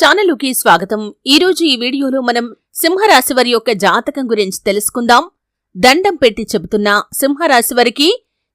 ఛానలుకి స్వాగతం. ఈరోజు ఈ వీడియోలో మనం సింహరాశి వారి యొక్క జాతకం గురించి తెలుసుకుందాం. దండం పెట్టి చెబుతున్న సింహరాశి వారికి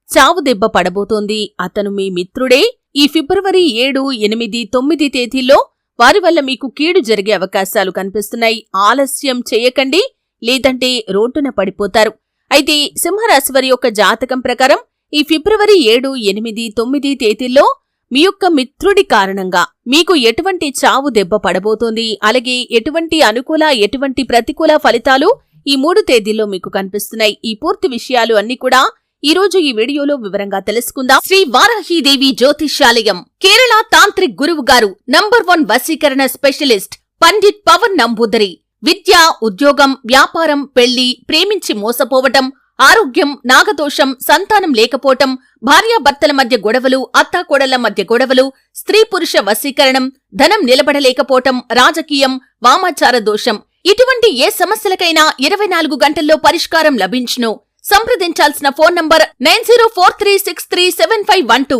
చావు దెబ్బ పడబోతోంది. అతను మీ మిత్రుడే. ఈ ఫిబ్రవరి ఏడు ఎనిమిది తొమ్మిది తేదీల్లో వారి వల్ల మీకు కీడు జరిగే అవకాశాలు కనిపిస్తున్నాయి. ఆలస్యం చేయకండి. లేదంటే రోడ్డున పడిపోతారు. అయితే సింహరాశి వారి యొక్క జాతకం ప్రకారం ఈ ఫిబ్రవరి ఏడు ఎనిమిది తొమ్మిది తేదీల్లో మీ యొక్క మిత్రుడి కారణంగా మీకు ఎటువంటి చావు దెబ్బ పడబోతోంది? అలాగే ఎటువంటి అనుకూల ఎటువంటి ప్రతికూల ఫలితాలు ఈ మూడు తేదీల్లో మీకు కనిపిస్తున్నాయి? ఈ పూర్తి విషయాలు అన్ని కూడా ఈ రోజు ఈ వీడియోలో వివరంగా తెలుసుకుందాం. శ్రీ వారాహీదేవి జ్యోతిష్యాలయం కేరళ తాంత్రిక్ గురువు గారు నంబర్ వన్ వశీకరణ స్పెషలిస్ట్ పండిట్ పవన్ నంబూదరి. విద్య ఉద్యోగం వ్యాపారం పెళ్ళి ప్రేమించి మోసపోవటం ఆరోగ్యం నాగదోషం సంతానం లేకపోవటం భార్యాభర్తల మధ్య గొడవలు అత్తాకోడళ్ళ మధ్య గొడవలు స్త్రీ పురుష వశీకరణం ధనం నిలబడలేకపోవటం రాజకీయం వామాచార దోషం. ఇటువంటి ఏ సమస్యలకైనా ఇరవై నాలుగు గంటల్లో పరిష్కారం లభించును. సంప్రదించాల్సిన phone number nine zero four three six three seven five one two.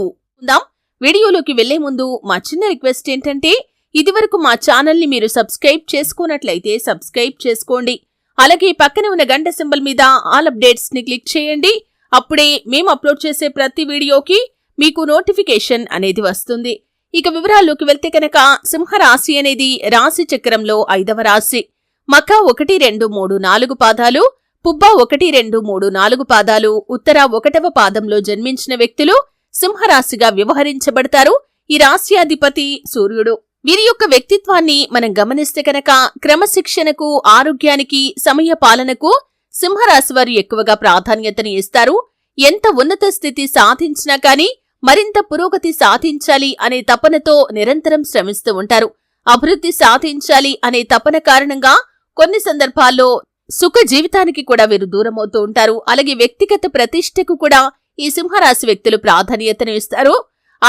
వీడియోలోకి వెళ్ళే ముందు మా చిన్న రిక్వెస్ట్ ఏంటంటే ఇదివరకు మా ఛానల్ని మీరు సబ్స్క్రైబ్ చేసుకున్నట్లయితే సబ్స్క్రైబ్ చేసుకోండి. అలాగే పక్కనే ఉన్న గంట సింబల్ మీద ఆల్ అప్డేట్స్ని క్లిక్ చేయండి. అప్పుడే మేము అప్లోడ్ చేసే ప్రతి వీడియోకి మీకు నోటిఫికేషన్ అనేది వస్తుంది. ఇక వివరాల్లోకి వెళ్తే కనుక సింహరాశి అనేది రాశి చక్రంలో ఐదవ రాశి. మక ఒకటి రెండు మూడు నాలుగు పాదాలు పుబ్బ ఒకటి రెండు మూడు నాలుగు పాదాలు ఉత్తర ఒకటవ పాదంలో జన్మించిన వ్యక్తులు సింహరాశిగా వ్యవహరించబడతారు. ఈ రాశ్యాధిపతి సూర్యుడు. వీరి యొక్క వ్యక్తిత్వాన్ని మనం గమనిస్తే కనుక క్రమశిక్షణకు ఆరోగ్యానికి సమయ పాలనకు సింహరాశి వారు ఎక్కువగా ప్రాధాన్యతని ఇస్తారు. ఎంత ఉన్నత స్థితి సాధించినా కానీ మరింత పురోగతి సాధించాలి అనే తపనతో నిరంతరం శ్రమిస్తూ ఉంటారు. అభివృద్ధి సాధించాలి అనే తపన కారణంగా కొన్ని సందర్భాల్లో సుఖ జీవితానికి కూడా వీరు దూరమవుతూ ఉంటారు. అలాగే వ్యక్తిగత ప్రతిష్టకు కూడా ఈ సింహరాశి వ్యక్తులు ప్రాధాన్యతను ఇస్తారు.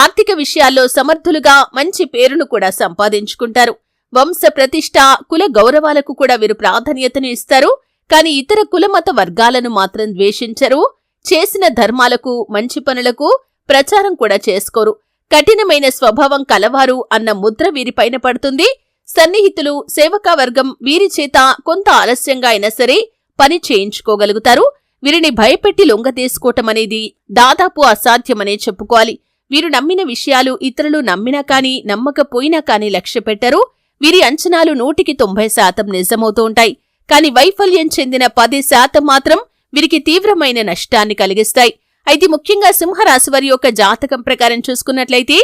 ఆర్థిక విషయాల్లో సమర్థులుగా మంచి పేరును కూడా సంపాదించుకుంటారు. వంశ ప్రతిష్ట కుల గౌరవాలకు కూడా వీరు ప్రాధాన్యతను ఇస్తారు. కాని ఇతర కులమత వర్గాలను మాత్రం ద్వేషించరు. చేసిన ధర్మాలకు మంచి పనులకు ప్రచారం కూడా చేసుకోరు. కఠినమైన స్వభావం కలవారు అన్న ముద్ర వీరిపైన పడుతుంది. సన్నిహితులు సేవకా వర్గం వీరి చేత కొంత ఆలస్యంగా అయినా సరే పని చేయించుకోగలుగుతారు. వీరిని భయపెట్టి లొంగతీసుకోవటం అనేది దాదాపు అసాధ్యమనే చెప్పుకోవాలి. వీరు నమ్మిన విషయాలు ఇతరులు నమ్మినా కానీ నమ్మకపోయినా కానీ లక్ష్య పెట్టరు. వీరి అంచనాలు నూటికి తొంభై శాతం నిజమవుతూ ఉంటాయి. కాని వైఫల్యం చెందిన పది శాతం మాత్రం వీరికి తీవ్రమైన నష్టాన్ని కలిగిస్తాయి. అయితే ముఖ్యంగా సింహరాశి వారి యొక్క జాతకం ప్రకారం చూసుకున్నట్లయితే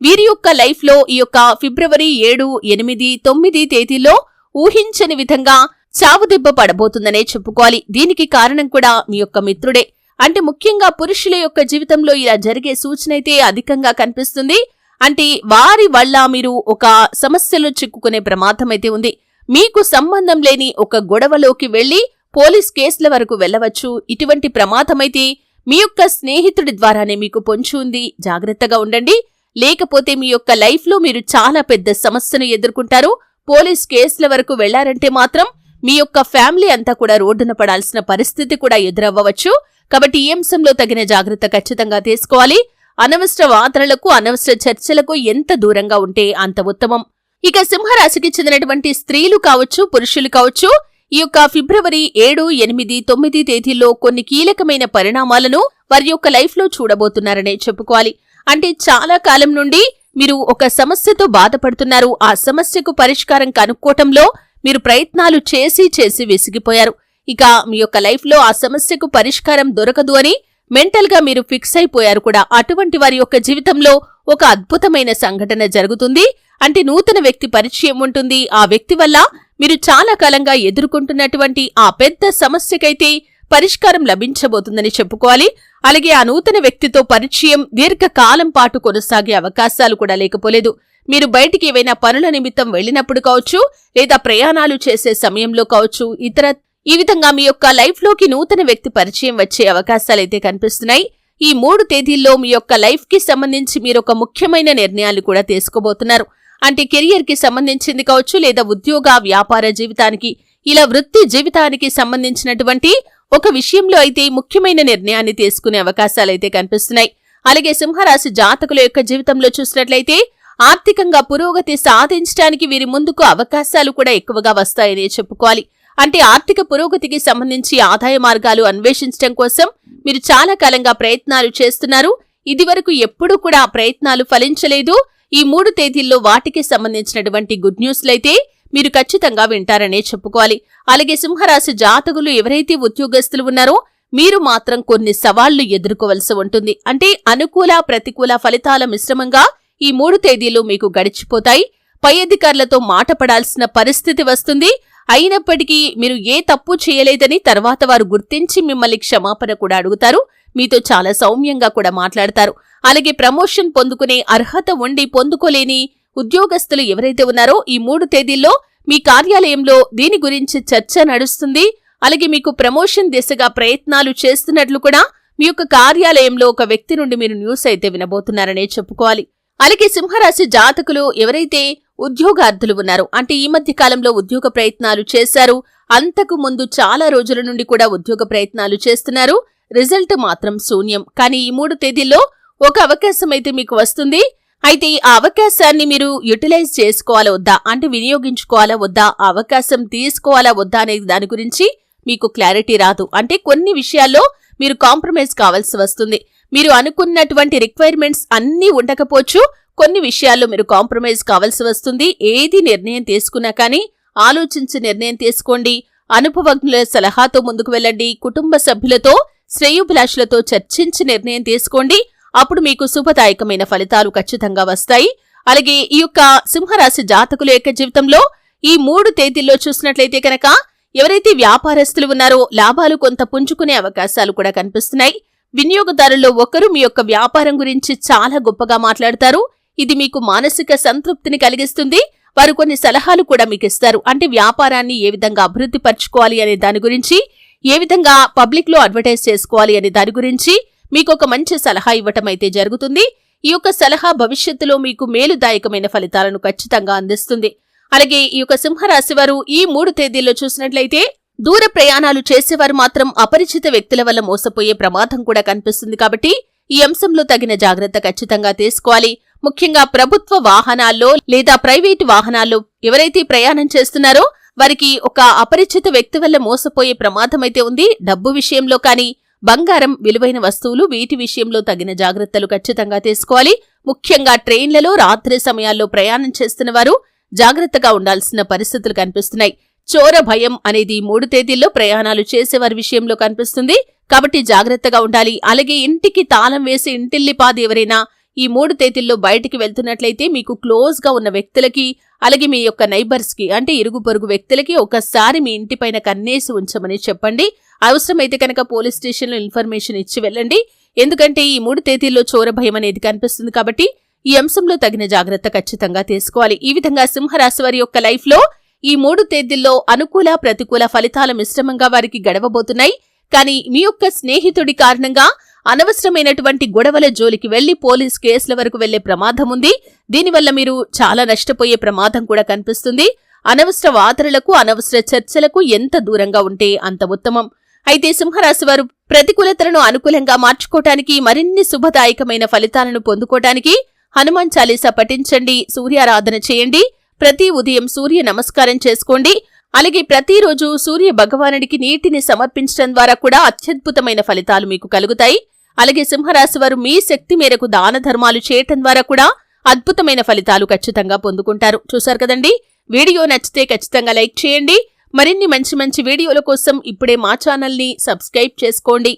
వీరి యొక్క లైఫ్లో ఈ యొక్క ఫిబ్రవరి ఏడు ఎనిమిది తొమ్మిది తేదీల్లో ఊహించని విధంగా చావుదెబ్బ పడబోతుందనే చెప్పుకోవాలి. దీనికి కారణం కూడా మీ యొక్క మిత్రుడే. అంటే ముఖ్యంగా పురుషుల యొక్క జీవితంలో ఇలా జరిగే సూచన అయితే అధికంగా కనిపిస్తుంది. అంటే వారి వల్ల మీరు ఒక సమస్యలో చిక్కుకునే ప్రమాదం అయితే ఉంది. మీకు సంబంధం లేని ఒక గొడవలోకి వెళ్ళి పోలీస్ కేసుల వరకు వెళ్ళవచ్చు ఇటువంటి ప్రమాదమైతే మీ యొక్క స్నేహితుడి ద్వారానే మీకు పొంచి ఉంది. జాగ్రత్తగా ఉండండి. లేకపోతే మీ యొక్క లైఫ్లో మీరు చాలా పెద్ద సమస్యను ఎదుర్కొంటారు. పోలీస్ కేసుల వరకు వెళ్ళారంటే మాత్రం మీ యొక్క ఫ్యామిలీ అంతా కూడా రోడ్డున పడాల్సిన పరిస్థితి కూడా ఎదురవ్వవచ్చు. కాబట్టి ఈ అంశంలో తగిన జాగ్రత్త ఖచ్చితంగా తీసుకోవాలి. అనవసర వాదనలకు అనవసర చర్చలకు ఎంత దూరంగా ఉంటే అంత ఉత్తమం. ఇక సింహరాశికి చెందినటువంటి స్త్రీలు కావచ్చు పురుషులు కావచ్చు ఈ యొక్క ఫిబ్రవరి ఏడు ఎనిమిది తొమ్మిది తేదీల్లో కొన్ని కీలకమైన పరిణామాలను వారి యొక్క లైఫ్లో చూడబోతున్నారనే చెప్పుకోవాలి. అంటే చాలా కాలం నుండి మీరు ఒక సమస్యతో బాధపడుతున్నారు. ఆ సమస్యకు పరిష్కారం కనుక్కోవటంలో మీరు ప్రయత్నాలు చేసి చేసి విసిగిపోయారు. ఇక మీ యొక్క లైఫ్లో ఆ సమస్యకు పరిష్కారం దొరకదు అని మెంటల్గా మీరు ఫిక్స్ అయిపోయారు కూడా. అటువంటి వారి యొక్క జీవితంలో ఒక అద్భుతమైన సంఘటన జరుగుతుంది. అంటే నూతన వ్యక్తి పరిచయం ఉంటుంది. ఆ వ్యక్తి వల్ల మీరు చాలా కాలంగా ఎదుర్కొంటున్నటువంటి ఆ పెద్ద సమస్యకైతే పరిష్కారం లభించబోతుందని చెప్పుకోవాలి. అలాగే ఆ నూతన వ్యక్తితో పరిచయం దీర్ఘకాలం పాటు కొనసాగే అవకాశాలు కూడా లేకపోలేదు. మీరు బయటికి ఏవైనా పనుల నిమిత్తం వెళ్ళినప్పుడు కావచ్చు లేదా ప్రయాణాలు చేసే సమయంలో కావచ్చు ఇతర ఈ విధంగా మీ యొక్క లైఫ్లోకి నూతన వ్యక్తి పరిచయం వచ్చే అవకాశాలైతే కనిపిస్తున్నాయి. ఈ మూడు తేదీల్లో మీ యొక్క లైఫ్కి సంబంధించి మీరు ఒక ముఖ్యమైన నిర్ణయాలు కూడా తీసుకోబోతున్నారు. అంటే కెరియర్కి సంబంధించింది కావచ్చు లేదా ఉద్యోగ వ్యాపార జీవితానికి ఇలా వృత్తి జీవితానికి సంబంధించినటువంటి ఒక విషయంలో అయితే ముఖ్యమైన నిర్ణయాన్ని తీసుకునే అవకాశాలైతే కనిపిస్తున్నాయి. అలాగే సింహరాశి జాతకుల యొక్క జీవితంలో చూసినట్లయితే ఆర్థికంగా పురోగతి సాధించడానికి వీరి ముందుకు అవకాశాలు కూడా ఎక్కువగా వస్తాయనే చెప్పుకోవాలి. అంటే ఆర్థిక పురోగతికి సంబంధించి ఆదాయ మార్గాలు అన్వేషించడం కోసం మీరు చాలా కాలంగా ప్రయత్నాలు చేస్తున్నారు. ఇదివరకు ఎప్పుడూ కూడా ప్రయత్నాలు ఫలించలేదు. ఈ మూడు తేదీల్లో వాటికి సంబంధించినటువంటి గుడ్ న్యూస్లైతే మీరు ఖచ్చితంగా వింటారనే చెప్పుకోవాలి. అలాగే సింహరాశి జాతకులు ఎవరైతే ఉద్యోగస్తులు ఉన్నారో మీరు మాత్రం కొన్ని సవాళ్ళు ఎదుర్కోవలసి ఉంటుంది. అంటే అనుకూల ప్రతికూల ఫలితాల మిశ్రమంగా ఈ మూడు తేదీలు మీకు గడిచిపోతాయి. పై అధికారులతో మాట పడాల్సిన పరిస్థితి వస్తుంది. అయినప్పటికీ మీరు ఏ తప్పు చేయలేదని తర్వాత వారు గుర్తించి మిమ్మల్ని క్షమాపణ కూడా అడుగుతారు. మీతో చాలా సౌమ్యంగా కూడా మాట్లాడతారు. అలాగే ప్రమోషన్ పొందుకునే అర్హత ఉండి పొందుకోలేని ఉద్యోగస్తులు ఎవరైతే ఉన్నారో ఈ మూడు తేదీల్లో మీ కార్యాలయంలో దీని గురించి చర్చ నడుస్తుంది. అలాగే మీకు ప్రమోషన్ దిశగా ప్రయత్నాలు చేస్తున్నట్లు కూడా మీ యొక్క కార్యాలయంలో ఒక వ్యక్తి నుండి మీరు న్యూస్ అయితే వినబోతున్నారనే చెప్పుకోవాలి. అలాగే సింహరాశి జాతకులు ఎవరైతే ఉద్యోగార్థులు ఉన్నారో అంటే ఈ మధ్య కాలంలో ఉద్యోగ ప్రయత్నాలు చేశారు అంతకు ముందు చాలా రోజుల నుండి కూడా ఉద్యోగ ప్రయత్నాలు చేస్తున్నారు. రిజల్ట్ మాత్రం శూన్యం. కానీ ఈ మూడు తేదీల్లో ఒక అవకాశం అయితే మీకు వస్తుంది. అయితే ఆ అవకాశాన్ని మీరు యూటిలైజ్ చేసుకోవాలా వద్దా? అంటే వినియోగించుకోవాలా వద్దా? ఆ అవకాశం తీసుకోవాలా వద్దా అనే దాని గురించి మీకు క్లారిటీ రాదు. అంటే కొన్ని విషయాల్లో మీరు కాంప్రమైజ్ కావాల్సి వస్తుంది. మీరు అనుకున్నటువంటి రిక్వైర్మెంట్స్ అన్నీ ఉండకపోవచ్చు. కొన్ని విషయాల్లో మీరు కాంప్రమైజ్ కావాల్సి వస్తుంది. ఏది నిర్ణయం తీసుకున్నా కానీ ఆలోచించి నిర్ణయం తీసుకోండి. అనుభవజ్ఞుల సలహాతో ముందుకు వెళ్ళండి. కుటుంబ సభ్యులతో శ్రేయుభిలాషులతో చర్చించి నిర్ణయం తీసుకోండి. అప్పుడు మీకు శుభదాయకమైన ఫలితాలు ఖచ్చితంగా వస్తాయి. అలాగే ఈ యొక్క సింహరాశి జాతకుల యొక్క జీవితంలో ఈ మూడు తేదీల్లో చూసినట్లయితే కనుక ఎవరైతే వ్యాపారస్తులు ఉన్నారో లాభాలు కొంత పుంజుకునే అవకాశాలు కూడా కనిపిస్తున్నాయి. వినియోగదారుల్లో ఒకరు మీ యొక్క వ్యాపారం గురించి చాలా గొప్పగా మాట్లాడతారు. ఇది మీకు మానసిక సంతృప్తిని కలిగిస్తుంది. వారు కొన్ని సలహాలు కూడా మీకు ఇస్తారు. అంటే వ్యాపారాన్ని ఏ విధంగా అభివృద్ధి పరచుకోవాలి అనే దాని గురించి ఏ విధంగా పబ్లిక్లో అడ్వర్టైజ్ చేసుకోవాలి అనే దాని గురించి మీకు ఒక మంచి సలహా ఇవ్వటం అయితే జరుగుతుంది. ఈ యొక్క సలహా భవిష్యత్తులో మీకు మేలుదాయకమైన ఫలితాలను ఖచ్చితంగా అందిస్తుంది. అలాగే ఈ యొక్క సింహరాశి వారు ఈ మూడు తేదీల్లో చూసినట్లయితే దూర ప్రయాణాలు చేసేవారు మాత్రం అపరిచిత వ్యక్తుల వల్ల మోసపోయే ప్రమాదం కూడా కనిపిస్తుంది కాబట్టి ఈ అంశంలో తగిన జాగ్రత్త ఖచ్చితంగా తీసుకోవాలి. ముఖ్యంగా ప్రభుత్వ వాహనాల్లో లేదా ప్రైవేటు వాహనాల్లో ఎవరైతే ప్రయాణం చేస్తున్నారో వారికి ఒక అపరిచిత వ్యక్తి వల్ల మోసపోయే ప్రమాదం అయితే ఉంది. డబ్బు విషయంలో కానీ బంగారం విలువైన వస్తువులు వీటి విషయంలో తగిన జాగ్రత్తలు ఖచ్చితంగా తీసుకోవాలి. ముఖ్యంగా ట్రైన్లలో రాత్రి సమయాల్లో ప్రయాణం చేస్తున్న వారు జాగ్రత్తగా ఉండాల్సిన పరిస్థితులు కనిపిస్తున్నాయి. చోర భయం అనేది మూడు తేదీల్లో ప్రయాణాలు చేసేవారి విషయంలో కనిపిస్తుంది. కాబట్టి జాగ్రత్తగా ఉండాలి. అలాగే ఇంటికి తాళం వేసి ఇంటిల్లిపాది ఎవరైనా ఈ మూడు తేదీల్లో బయటికి వెళ్తున్నట్లయితే మీకు క్లోజ్గా ఉన్న వ్యక్తులకి అలాగే మీ యొక్క నైబర్స్కి అంటే ఇరుగు పొరుగు వ్యక్తులకి ఒకసారి మీ ఇంటిపైన కన్నేసి ఉంచమని చెప్పండి. అవసరమైతే కనుక పోలీస్ స్టేషన్లో ఇన్ఫర్మేషన్ ఇచ్చి వెళ్ళండి. ఎందుకంటే ఈ మూడు తేదీల్లో చోర భయం అనేది కనిపిస్తుంది కాబట్టి ఈ అంశంలో తగిన జాగ్రత్త ఖచ్చితంగా తీసుకోవాలి. ఈ విధంగా సింహరాశి వారి యొక్క లైఫ్లో ఈ మూడు తేదీల్లో అనుకూల ప్రతికూల ఫలితాల మిశ్రమంగా వారికి గడవబోతున్నాయి. కానీ మీ యొక్క స్నేహితుడి కారణంగా అనవసరమైనటువంటి గొడవల జోలికి వెళ్ళి పోలీస్ కేసుల వరకు వెళ్ళే ప్రమాదం ఉంది. దీనివల్ల మీరు చాలా నష్టపోయే ప్రమాదం కూడా కనిపిస్తుంది. అనవసర వాదనలకు అనవసర చర్చలకు ఎంత దూరంగా ఉంటే అంత ఉత్తమం. అయితే సింహరాశి వారు ప్రతికూలతలను అనుకూలంగా మార్చుకోవటానికి మరిన్ని శుభదాయకమైన ఫలితాలను పొందుకోవటానికి హనుమాన్ చాలీసా పఠించండి సూర్యారాధన చేయండి. ప్రతి ఉదయం సూర్య నమస్కారం చేసుకోండి. అలాగే ప్రతిరోజు సూర్య భగవానుడికి నీటిని సమర్పించడం ద్వారా కూడా అత్యద్భుతమైన ఫలితాలు మీకు కలుగుతాయి. అలాగే సింహరాశి వారు మీ శక్తి మేరకు దాన ధర్మాలు చేయటం ద్వారా కూడా అద్భుతమైన ఫలితాలు ఖచ్చితంగా పొందుకుంటారు. చూశారు కదండి? వీడియో నచ్చితే ఖచ్చితంగా లైక్ చేయండి. మరిన్ని మంచి మంచి వీడియోల కోసం ఇప్పుడే మా ఛానల్ని సబ్స్క్రైబ్ చేసుకోండి.